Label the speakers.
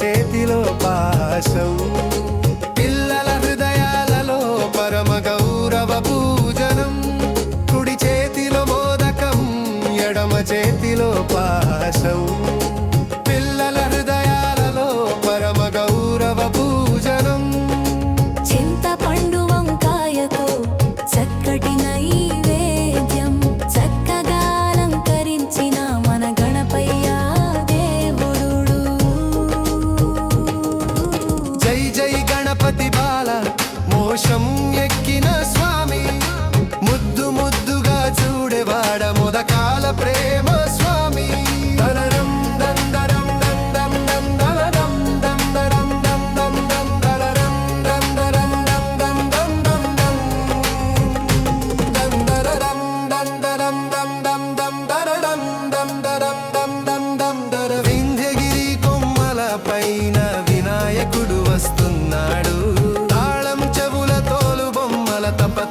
Speaker 1: చేతిలో పాశవు ba